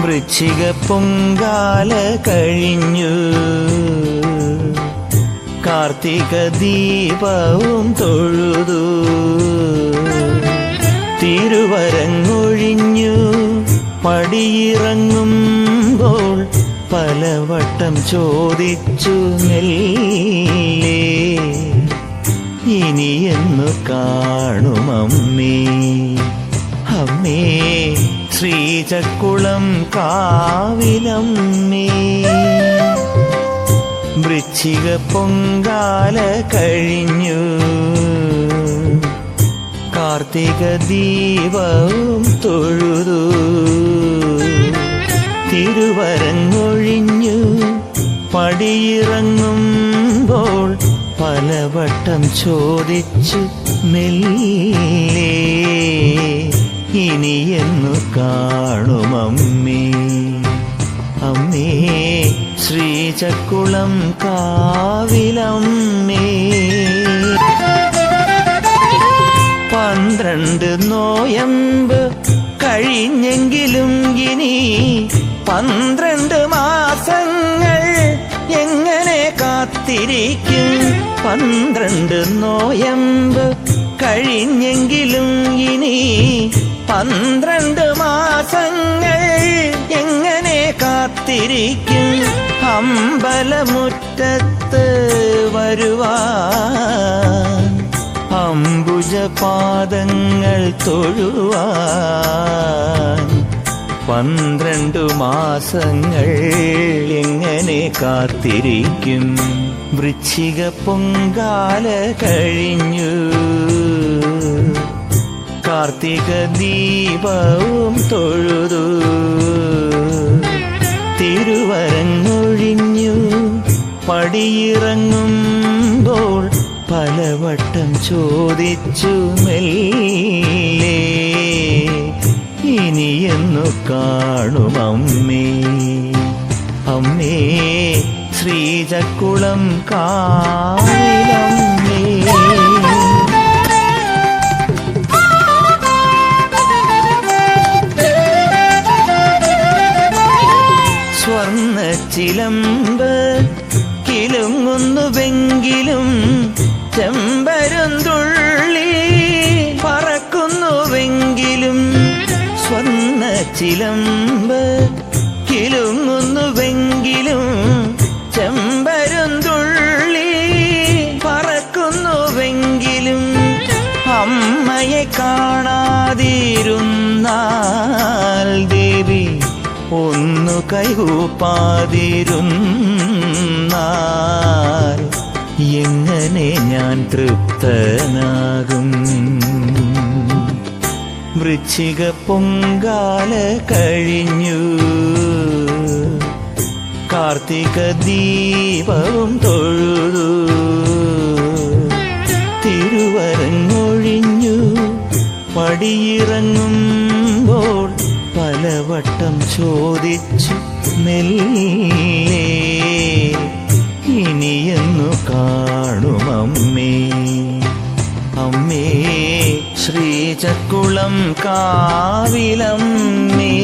വൃശ്ചിക പൊങ്കാല കഴിഞ്ഞു. കാർത്തിക ദീപവും തൊഴുതു. തിരുവരങ്ങൊഴിഞ്ഞു പടിയിറങ്ങുമ്പോൾ പലവട്ടം ചോദിച്ചു നെല്ലേ ഇനിയെന്നു കാണുമമ്മേ അമ്മേ. ശ്രീചക്കുളം കാവിലമ്മേ. വൃശ്ചിക പൊങ്കാല കഴിഞ്ഞു. കാർത്തിക ദീപവും തൊഴുതു. തിരുവരങ്ങൊഴിഞ്ഞു പടിയിറങ്ങുമ്പോൾ പലവട്ടം ചോദിച്ചു മെല്ലേ. ഇനിയെന്നു കാണുമമ്മേ. അമ്മേ ശ്രീചക്കുളം കാവിലമ്മേ. പന്ത്രണ്ട് നോയമ്പ് കഴിഞ്ഞെങ്കിലും ഇനി പന്ത്രണ്ട് മാസങ്ങൾ എങ്ങനെ കാത്തിരിക്കും? പന്ത്രണ്ട് നോയമ്പ് കഴിഞ്ഞെങ്കിലും പന്ത്രണ്ട് മാസങ്ങൾ എങ്ങനെ കാത്തിരിക്കും? അമ്പലമുറ്റത്ത് വരുവാൻ അംബുജപാദങ്ങൾ തൊഴുവാൻ പന്ത്രണ്ടു മാസങ്ങൾ എങ്ങനെ കാത്തിരിക്കും? വൃശ്ചിക പൊങ്കാല കഴിഞ്ഞു. കാർത്തിക ദീപവും തൊഴുതു. തിരുവരങ്ങൊഴിഞ്ഞു പടിയിറങ്ങുമ്പോൾ പലവട്ടം ചോദിച്ചു മെല്ലേ ഇനിയെന്നു കാണും അമ്മേ. ശ്രീചക്കുളം കാവിലമ്മേ സ്വർണ ചിലമ്പ് കിലുങ്ങുന്നുവെങ്കിലും ചെമ്പരുന്തുള്ളി പറക്കുന്നുവെങ്കിലും സ്വർണ ചിലമ്പ് കിലുങ്ങുന്നുവെങ്കിലും ചെമ്പരുന്തുള്ളി പറക്കുന്നുവെങ്കിലും അമ്മയെ കാണാതിരുന്നാൽ ദേവി ഒന്നു കൈകൂപ്പാതിരുന്നാൽ എങ്ങനെ ഞാൻ തൃപ്തനാകും? വൃശ്ചിക പൊങ്കാല കഴിഞ്ഞു. കാർത്തിക ദീപവും തൊഴുതു. തിരുവരങ്ങൊഴിഞ്ഞു. പടിയിറങ്ങുമ്പോൾ പലവട്ടം ചോദിച്ചു നെല്ലേ ഇനിയെന്നു കാണുമമ്മേ അമ്മേ ശ്രീചക്കുളം കാവിലമ്മേ.